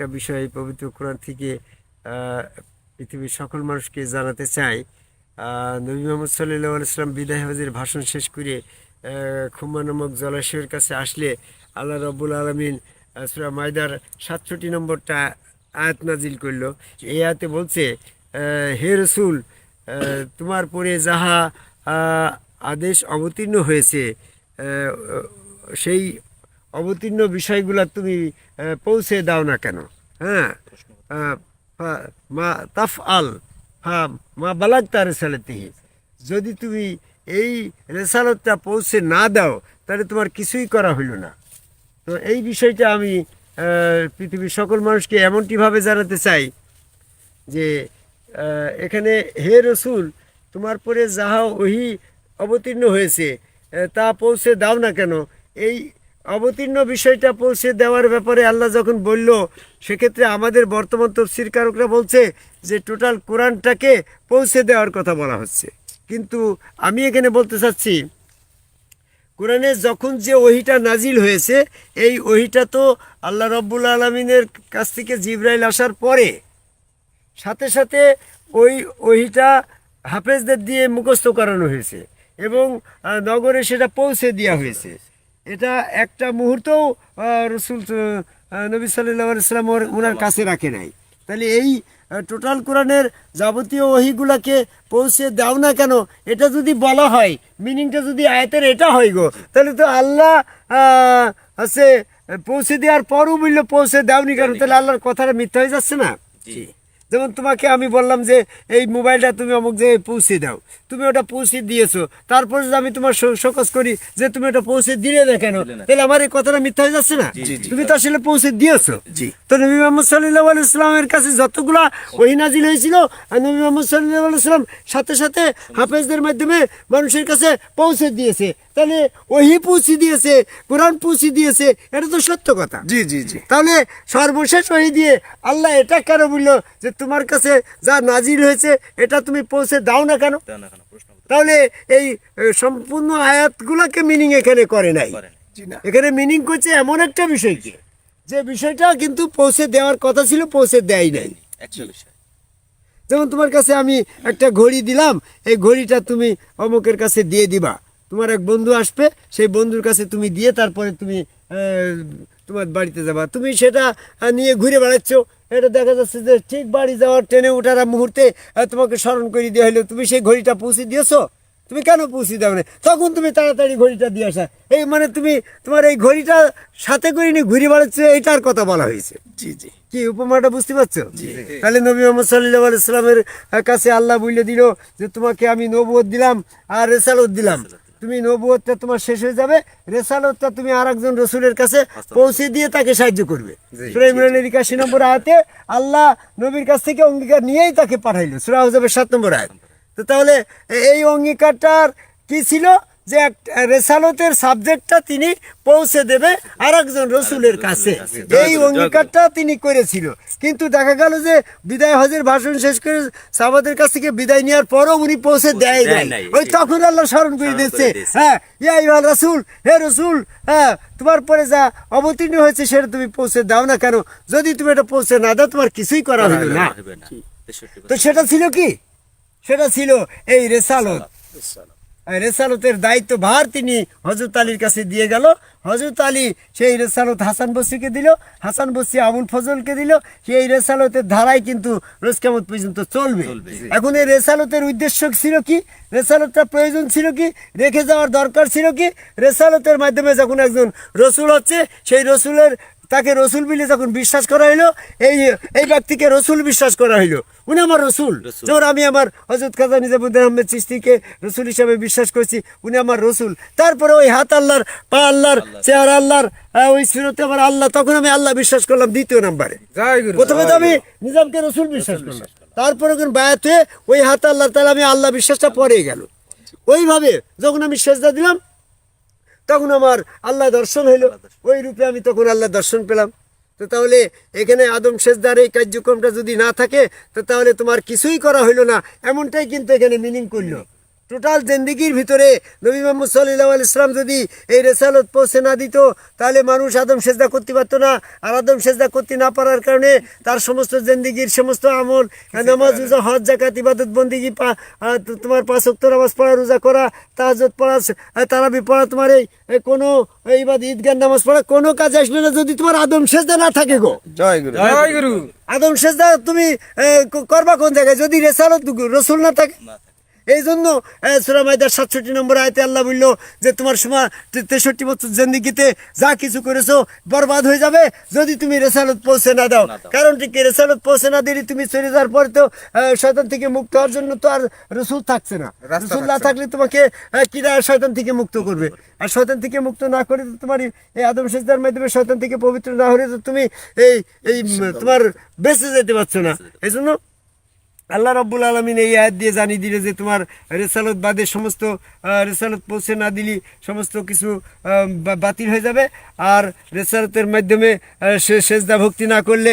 একটা বিষয় পবিত্র কোরআন থেকে পৃথিবীর সকল মানুষকে জানাতে চাই। নবী মোহাম্মদ সাল্লাহ আলাইসলাম বিদায় হজের ভাষণ শেষ করে খুম্মা নামক জলাশয়ের কাছে আসলে আল্লাহ রব্বুল আলমিন সুরা মায়দার সাতষট্টি নম্বরটা আয়াত নাজিল করল। এই আয়াতে বলছে হে রসুল তোমার পরে যাহা আদেশ অবতীর্ণ হয়েছে সেই অবতীর্ণ বিষয়গুলো তুমি পৌঁছে দাও না কেন? হ্যাঁ? মা তাফ আল হা মা বালাক তার রেসালতিহি। যদি তুমি এই রেসালতটা পৌঁছে না দাও, তাহলে তোমার কিছুই করা হইল না। তো এই বিষয়টা আমি পৃথিবীর সকল মানুষকে এমনটিভাবে জানাতে চাই যে এখানে হে রসুল, তোমার পরে যাহা ওহি অবতীর্ণ হয়েছে তা পৌঁছে দাও না কেন? এই অবতীর্ণ বিষয়টা পৌঁছে দেওয়ার ব্যাপারে আল্লাহ যখন বলল, সেক্ষেত্রে আমাদের বর্তমান তফসির কারকরা বলছে যে টোটাল কোরআনটাকে পৌঁছে দেওয়ার কথা বলা হচ্ছে। কিন্তু আমি এখানে বলতে চাচ্ছি, কোরআনে যখন যে ওহিটা নাজিল হয়েছে, এই ওহিটা তো আল্লাহ রব্বুল আলমিনের কাছ থেকে জিব্রাইল আসার পরে, সাথে সাথে ওই ওহিটা হাফেজদের দিয়ে মুখস্থ করানো হয়েছে এবং নগরে সেটা পৌঁছে দেওয়া হয়েছে। এটা একটা মুহূর্তও রসুল নবী সাল্লাহ সাল্লাম ওনার কাছে রাখে নাই। তাহলে এই টোটাল কোরআনের যাবতীয় ওহিগুলাকে পৌঁছে দাও না কেন? এটা যদি বলা হয় মিনিংটা যদি আয়তের এটা হয় গো তাহলে তো আল্লাহ আছে পৌঁছে দেওয়ার পরও বলল পৌঁছে দাওনি কেন? তাহলে আল্লাহর কথাটা মিথ্যা হয়ে যাচ্ছে না? যেমন তোমাকে আমি বললাম যে এই মোবাইলটা তুমি অমুক জায়গায় পৌঁছে দাও। তুমি ওটা পৌঁছে দিয়েছ। তারপরে যদি আমি তোমার শোকজ করি যে তুমি ওটা পৌঁছে দিলে না কেন? তাহলে আমার এই কথাটা মিথ্যা হয়ে যাচ্ছে না? তুমি তো আসলে পৌঁছে দিয়েছ। তো নবী মোহাম্মদ সাল্লাহ ইসলামের কাছে যতগুলা ওহি নাজিল হয়েছিল আর নবী মোহাম্মদ সাল্লাহ ইসলাম সাথে সাথে হাফেজদের মাধ্যমে মানুষের কাছে পৌঁছে দিয়েছে। তাহলে ওহি পৌঁছে দিয়েছে কোরআন পৌঁছে দিয়েছে এটা তো সত্য কথা। জি জি জি। তাহলে সর্বশেষ ওই দিয়ে আল্লাহ এটা কেন বলল যে তোমার কাছে যা নাজির হয়েছে এটা তুমি পৌঁছে দাও না কেন? দাও না কেন প্রশ্ন করতে তাহলে এই সম্পূর্ণ আয়াতগুলোকে মিনিং এখানে করে নাই। এখানে মিনিং করছে এমন একটা বিষয়কে যে বিষয়টা কিন্তু পৌঁছে দেওয়ার কথা ছিল পৌঁছে দেয় নাই। যেমন তোমার কাছে আমি একটা ঘড়ি দিলাম এই ঘড়িটা তুমি অমুকের কাছে দিয়ে দিবা। তোমার এক বন্ধু আসবে সেই বন্ধুর কাছে তুমি দিয়ে তারপরে তুমি তোমার বাড়িতে যাবা। তুমি সেটা নিয়ে ঘুরে বেড়াচ্ছ এটা দেখা যাচ্ছে যে ঠিক বাড়ি যাওয়ার ট্রেনে ওঠার মুহূর্তে তোমাকে স্মরণ করে দেওয়া হলো তুমি সেই ঘড়িটা পৌঁছে দিয়েছ? তুমি কেন পৌঁছে দাও না তখন তুমি তাড়াতাড়ি ঘড়িটা দিয়ে আসা। এই মানে তুমি তোমার এই ঘড়িটা সাথে করে নিয়ে ঘুরে বেড়াচ্ছ এইটার কথা বলা হয়েছে। জি জি। কি উপমাটা বুঝতে পারছ? তাহলে নবী মোহাম্মদ সাল্লাহ ইসলামের কাছে আল্লাহ বলে দিল যে তোমাকে আমি নবুয়ত দিলাম আর রেসালত দিলাম। তুমি নবুয়তটা তোমার শেষ হয়ে যাবে রেসালতটা তুমি আর একজন রসুলের কাছে পৌঁছে দিয়ে তাকে সাহায্য করবে। সুরা ইমরানের একাশি নম্বর আয়াতে আল্লাহ নবীর কাছ থেকে অঙ্গীকার নিয়েই তাকে পাঠাইলো। সুরাহ হজাবের সাত নম্বর আয়াত। তো তাহলে এই অঙ্গীকারটার কি ছিল? যে একটা রেসালতের সাবজেক্টটা তিনি পৌঁছে দেবে আর একজন রসুলের কাছে। এই অঙ্গীকারটা তিনি করেছিল। কিন্তু দেখা গেল যে বিদায় হজের ভাষণ শেষ করে সাবাদের কাছ থেকে বিদায় নেওয়ার পরও উনি পৌঁছে দেয় নাই। ওই তখন আল্লাহ স্মরণ করে দিচ্ছে দিয়েছে। হ্যাঁ ইয়া ইয়া রসুল হে রসুল হ্যাঁ তোমার পরে যা অবতীর্ণ হয়েছে সেটা তুমি পৌঁছে দাও না কেন? যদি তুমি এটা পৌঁছে না দাও তোমার কিছুই করা হবে না। তো সেটা ছিল কি? সেটা ছিল এই রেসালত। রেসালতের দায়িত্ব ভার তিনি হজরত আলীর কাছে দিয়ে গেল। হজরত আলী সেই রেসালত হাসান বসিকে দিল হাসান বসি আমুল ফজলকে দিল। সেই রেসালতের ধারাই কিন্তু রোজকামত পর্যন্ত চলবে। এখন এই রেসালতের উদ্দেশ্য ছিল কি? রেসালতটা প্রয়োজন ছিল কি? রেখে যাওয়ার দরকার ছিল কি? রেসালতের মাধ্যমে যখন একজন রসুল হচ্ছে সেই রসুলের তাকে রসুল বলে যখন বিশ্বাস করা হইল এই এই ব্যক্তিকে রসুল বিশ্বাস করা হইল। উনি আমার রসুল। যেমন আমি আমার হজরত খাজা নিজামুদ্দিন আহমেদ চিস্তিকে রসুল হিসাবে বিশ্বাস করছি উনি আমার রসুল। তারপরে ওই হাত আল্লাহর পা আল্লাহর চেহারা আল্লাহর ওই সিরতে আমার আল্লাহ তখন আমি আল্লাহ বিশ্বাস করলাম দ্বিতীয় নাম্বারে। জয় প্রথমে তো আমি নিজামকে রসুল বিশ্বাস করলাম। তারপরে যখন বায়াত হয়ে ওই হাত আল্লাহ তাহলে আমি আল্লাহ বিশ্বাসটা পরে গেল। ওইভাবে যখন আমি সেজদা দিলাম তখন আমার আল্লাহ দর্শন হইল। ওই রূপে আমি তখন আল্লাহ দর্শন পেলাম। তো তাহলে এখানে আদম শেষদার এই কার্যক্রমটা যদি না থাকে, তো তাহলে তোমার কিছুই করা হইল না। এমনটাই কিন্তু এখানে মিনিং করল। টোটাল জিন্দিগির ভিতরে নবী মোহাম্মদ সাল্লাহ ইসলাম যদি এই রেসালত পৌঁছে না দিত তাহলে মানুষ আদম সেজদা করতে পারতো না। আর আদম সেজদা করতে না পারার কারণে তার সমস্ত জিন্দিগির সমস্ত আমল নামাজ রোজা হজ জাকাত ইবাদত বন্দিগি পা তোমার পাঁচ ওয়াক্ত নামাজ পড়া রোজা করা তাহাজত পড়া তারাবি পড়া তোমার এই কোনো এইবাদ ঈদগান নামাজ পড়া কোনো কাজ আসবে না যদি তোমার আদম সেজদা না থাকে গো। জয় গুরু। জয় গুরু। আদম সেজদা তুমি করবা কোন জায়গায়? যদি রেসালত রসুল না থাকে। এই জন্য সুরা মাইদার সাতষট্টি নম্বর আয়তে আল্লাহ বলল যে তোমার সময় তেষট্টি বছর জেন্দিগিতে যা কিছু করেছ বরবাদ হয়ে যাবে যদি তুমি রেসালত পৌঁছে না দাও। কারণ ঠিক কি, রেসালত পৌঁছে না দিলে তুমি চলে যাওয়ার পরে তো শয়তান থেকে মুক্ত হওয়ার জন্য তো আর রসুল থাকছে না। রসুল না থাকলে তোমাকে কিরা শয়তান থেকে মুক্ত করবে? আর শয়তান থেকে মুক্ত না করে তো তোমার এই- এই আদম সেজদার মাধ্যমে শয়তান থেকে পবিত্র না হলে তো তুমি এই এই তোমার বেঁচে যেতে পারছ না। এই জন্য আল্লাহ রব্বুল আলমিন এই আয়াত দিয়ে জানিয়ে দিলে যে তোমার রেসালত বাদে সমস্ত রেসালত পৌঁছে না দিলি সমস্ত কিছু বাতিল হয়ে যাবে। আর রেসালতের মাধ্যমে সে সেজদা ভক্তি না করলে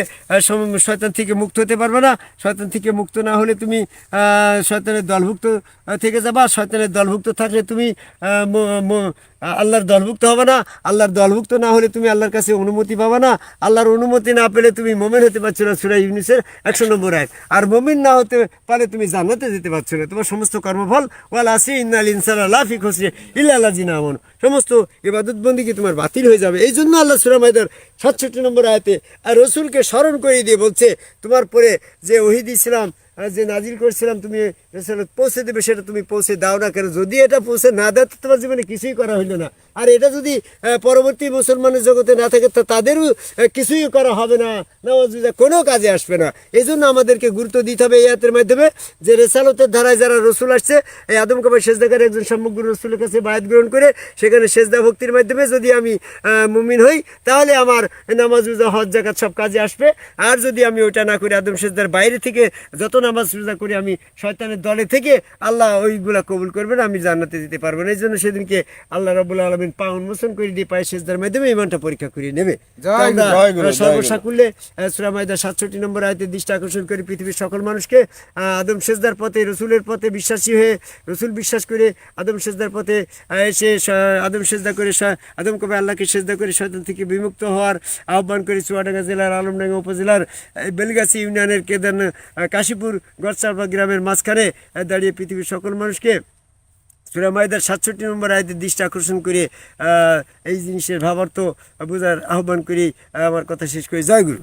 শয়তান থেকে মুক্ত হতে পারবে না। শয়তান থেকে মুক্ত না হলে তুমি শয়তানের দলভুক্ত থেকে যাবা। শয়তানের দলভুক্ত থাকলে তুমি আল্লাহর দলভুক্ত হবে না। আল্লাহর দলভুক্ত না হলে তুমি আল্লাহর কাছে অনুমতি পাবে না। আল্লাহর অনুমতি না পেলে তুমি মোমেন হতে পারছ না, সুরা ইউনিসের একশো নম্বর এক আর মোমিন না হতে পারে তুমি জান্নাতে যেতে পারছ না। তোমার সমস্ত কর্মফল, ওয়াল আসি ইন্নাল ইনসান লাফি খসরে ইল্লা সমস্ত ইবাদত বন্দিকে তোমার বাতিল হয়ে যাবে। এই জন্য আল্লাহ সুরা মাইদার সাতষট্টি নম্বর আয়তে, আর রসুলকে স্মরণ করিয়ে দিয়ে বলছে, তোমার পরে যে ওহিদ ইসলাম আহ, যে নাজিল করেছিলাম তুমি রেসালত পৌঁছে দেবে সেটা তুমি পৌঁছে দাও না কেন? যদি এটা পৌঁছে না দাও তো তোমার জীবনে কিছুই করা হইল না। আর এটা যদি পরবর্তী মুসলমানের জগতে না থাকে তো তাদেরও কিছুই করা হবে না। নওয়াজুজা কোনো কাজে আসবে না। এই জন্য আমাদেরকে গুরুত্ব দিতে হবে এই হাতের মাধ্যমে যে রেসালতের ধারায় যারা রসুল আসছে এই আদম কবাই সেজদাকার একজন সমগ্র রসুলের কাছে বায়াত গ্রহণ করে সেখানে সেজদা ভক্তির মাধ্যমে যদি আমি মুমিন হই তাহলে আমার নামাজ রোজা হজ জাকাত সব কাজে আসবে। আর যদি আমি ওইটা না করি আদম সেজদার বাইরে থেকে যত নামাজ রোজা করি আমি শয়তানের দলে থেকে আল্লাহ ওইগুলা কবুল করবেন আমি জান্নাতে দিতে পারব না। এই জন্য সেদিনকে আল্লাহ রবুল্লা আলমিন পা উন্মোচন করে দিয়ে পায়ে সেজদার মাধ্যমে ইমানটা পরীক্ষা করিয়ে নেবে। সর্বসাকুল্যে সুরামায়দা সাতষট্টি নম্বর আয়তে দৃষ্টি আকর্ষণ করে পৃথিবীর সকল মানুষকে আদম সেজদার পথে রসুলের পথে বিশ্বাসী হয়ে রসুল বিশ্বাস করে আদম সেজদার পথে এসে আদম সেজদা করে আদম কবে আল্লাহকে সেজদা করে শয়তান থেকে বিমুক্ত হওয়ার আহ্বান করে চুয়াডাঙ্গা জেলার আলমডাঙ্গা উপজেলার বেলগাছি ইউনিয়নের কেদার কাশীপুর গড়চারবা গ্রামের মাঝখানে দাঁড়িয়ে পৃথিবীর সকল মানুষকে সুরা মাইদার সাতষট্টি নম্বর আয়তের দৃষ্টি আকর্ষণ করে এই জিনিসের ভাবার্থ বোঝার আহ্বান করি। আমার কথা শেষ করে। জয় গুরু।